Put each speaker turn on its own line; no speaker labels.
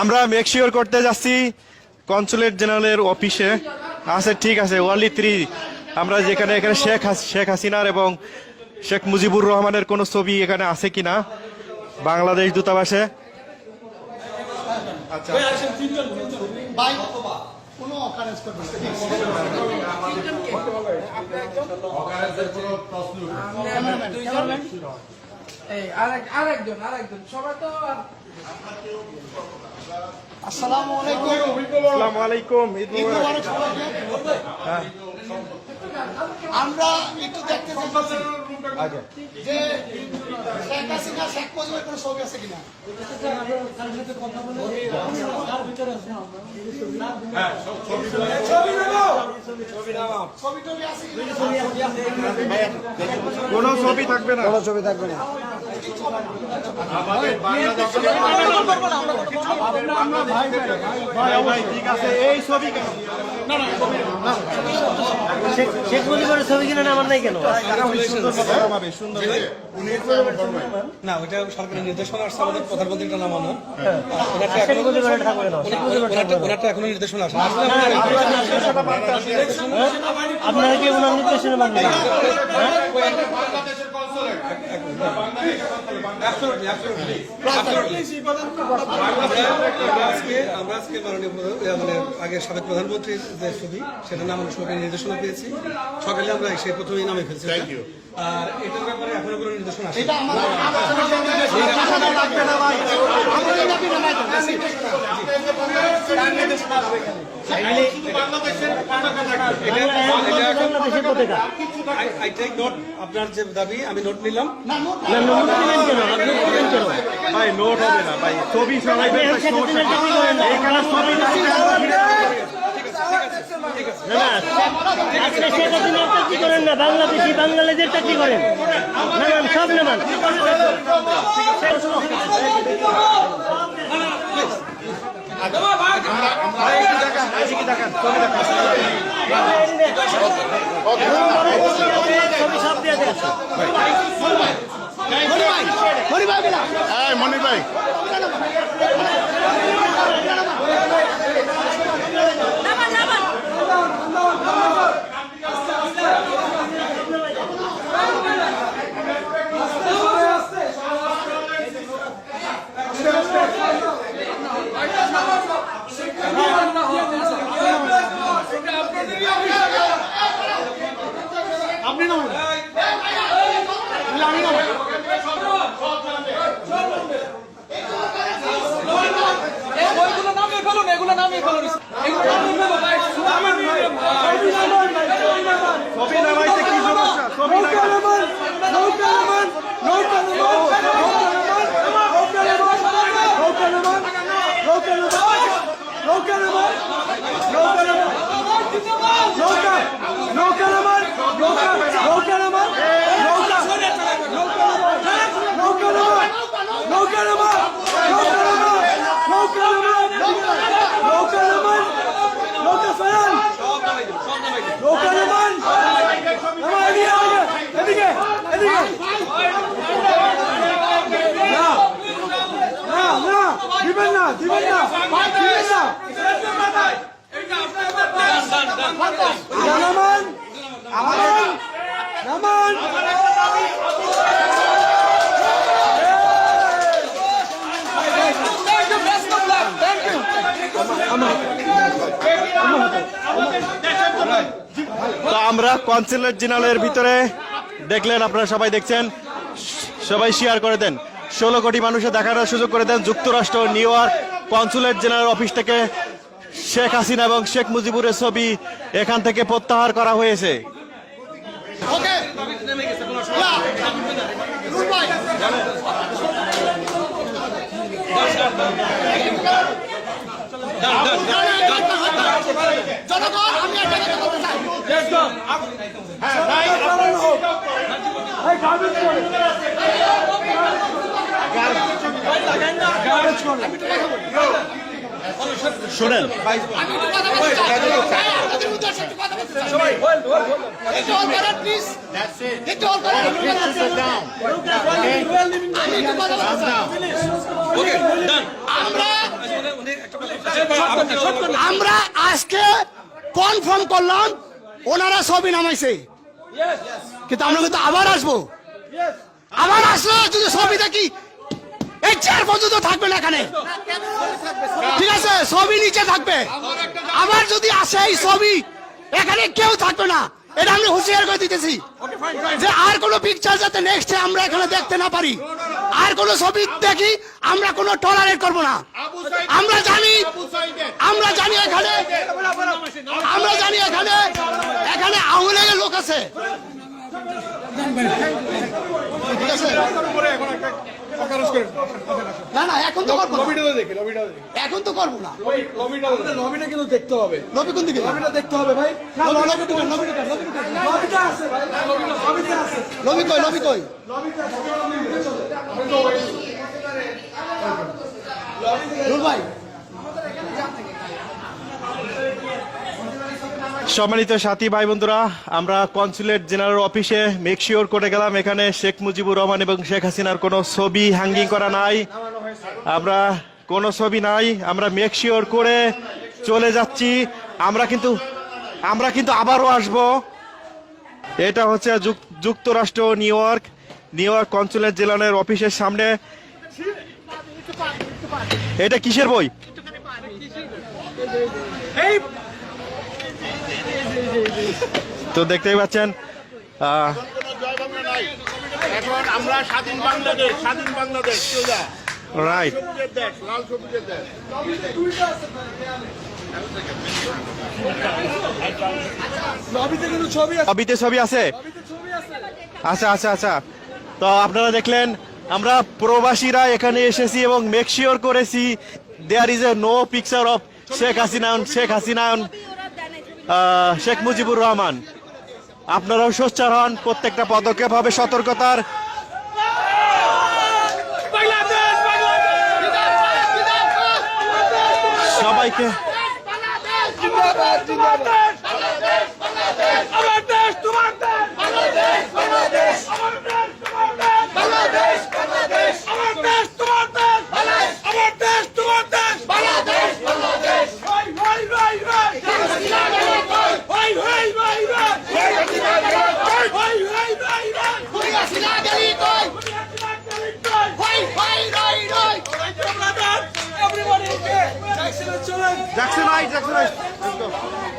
আমরা মেকশিওর করতে যাচ্ছি কনসুলেট জেনারেলের অফিসে আছে ঠিক আছে ওয়ানলি থ্রি আমরা যেখানে এখানে শেখ শেখ হাসিনার এবং শেখ মুজিবুর রহমানের কোনো ছবি এখানে আছে কিনা? বাংলাদেশ দূতাবাসে।
ভাই কোনো অকারেন্স করবেন না। Cameraman, cameraman.
এই আরেকজন আরেকজন। সবাই তো
আসসালামু আলাইকুম। সবাইকে। আমরা একটু দেখতে যে শেখ হাসিনা শেখ মুজিবের কোনো ছবি আছে কিনা? ছবি টবি আছে কোনো
ছবি থাকবে না। ছবি কেন
শেখ মুজিবের ছবি কিনে আমার নাই কেন
না ওইটা সরকারের নির্দেশনা আসছে আমাদের প্রধানমন্ত্রীটা নামানো
শেখ মুজিবের থাকবে না
ওনারটা এখনও নির্দেশনা আসে
আপনারা কি ওনার নির্দেশনে মানবেন?
আমরা আজকে মাননীয় মানে আগে সাবেক প্রধানমন্ত্রীর যে ছবি সেটা নামানো সরকারি নির্দেশনা পেয়েছি। সকালে আমরা সেই প্রথমেই নামে ফেলছি আর এটার ব্যাপারে এখনও কোনো নির্দেশনা আপনার যে দাবি আমি নোট নিলাম।
না, নোট
না নোট দিবেন কেন আপনি দিবেন কেন
ভাই নোট হবে না ভাই ছবি সবাই
বাংলাদেশি বাংলাদেশের চাকরি করেন? নামান সব নামান ছবি সব দিয়ে দেন
মনির ভাই
আপনি না
ফেলুন এগুলো নামিয়ে ফেলুন ভাই আমার
তো আমরা কনসুলেট জেনারেলের ভিতরে দেখলেন, আপনারা সবাই দেখছেন। সবাই শেয়ার করে দেন। ষোলো কোটি মানুষের দেখার সুযোগ করে দেন। যুক্তরাষ্ট্র, New York consulate general office থেকে শেখ হাসিনা এবং শেখ মুজিবুরের ছবি এখান থেকে প্রত্যাহার করা হয়েছে।
ওকে।
শোনেন।
আমরা আজকে কনফার্ম করলাম, ওনারা ছবি নামাইছে কিন্তু আমরা কিন্তু আবার আসব আবার আসলে যদি ছবি দেখি এই চেয়ার পর্যন্ত থাকবে না এখানে। ঠিক আছে, ছবি নিচে থাকবে। আবার যদি আসে এই ছবি, এখানে কেউ থাকবে না। এটা আমি হুঁশিয়ার করে দিতেছি যে আর কোনো পিকচার যাতে নেক্সট আমরা এখানে দেখতে না পারি। আর কোনো ছবি দেখি, আমরা কোনো টলারেট করব না। আমরা জানি আমরা জানি এখানে, আমরা জানি এখানে এখানে আওয়ামী লোক আছে। না না এখন তো করব। এখন তো করব না।
লবিটা কিন্তু দেখতে হবে।
নবী কোন দিকে?
লবিটা দেখতে হবে ভাই।
ঢুকেন, নবী ঢুকেন, নবী ঢুকেন।
লবিটা আছে ভাই লবিটা আছে
নবী কই নবী কই নুর ভাই
সম্মানিত সাথী ভাই বন্ধুরা আমরা কনসুলেট জেনারেল অফিসে মেক শিওর করে গেলাম। এখানে শেখ মুজিবুর রহমান এবং শেখ হাসিনার কোনো ছবি হ্যাঙ্গিং করা নাই। আমরা কোনো ছবি নাই, আমরা মেক শিওর করে চলে যাচ্ছি। আমরা কিন্তু আমরা কিন্তু আবারও আসব। এটা হচ্ছে যুক- যুক্তরাষ্ট্র, New York. New York consulate general অফিসের সামনে। এটা কিসের বই? তো দেখতেই পাচ্ছেন আহ,
এখন আমরা স্বাধীন বাংলাদেশ স্বাধীন বাংলাদেশ সোজা
রাইট ছবিতে ছবি আছে। আচ্ছা আচ্ছা আচ্ছা। তো আপনারা দেখলেন আমরা প্রবাসীরা এখানে এসেছি এবং মেক শিওর করেছি there is a no picture of Sheikh Hasina Sheikh Hasina Sheikh Mujibur Rahman আপনারাও সোচ্চার হন প্রত্যেকটা পদক্ষেপ হবে সতর্কতার। সবাইকে 160 160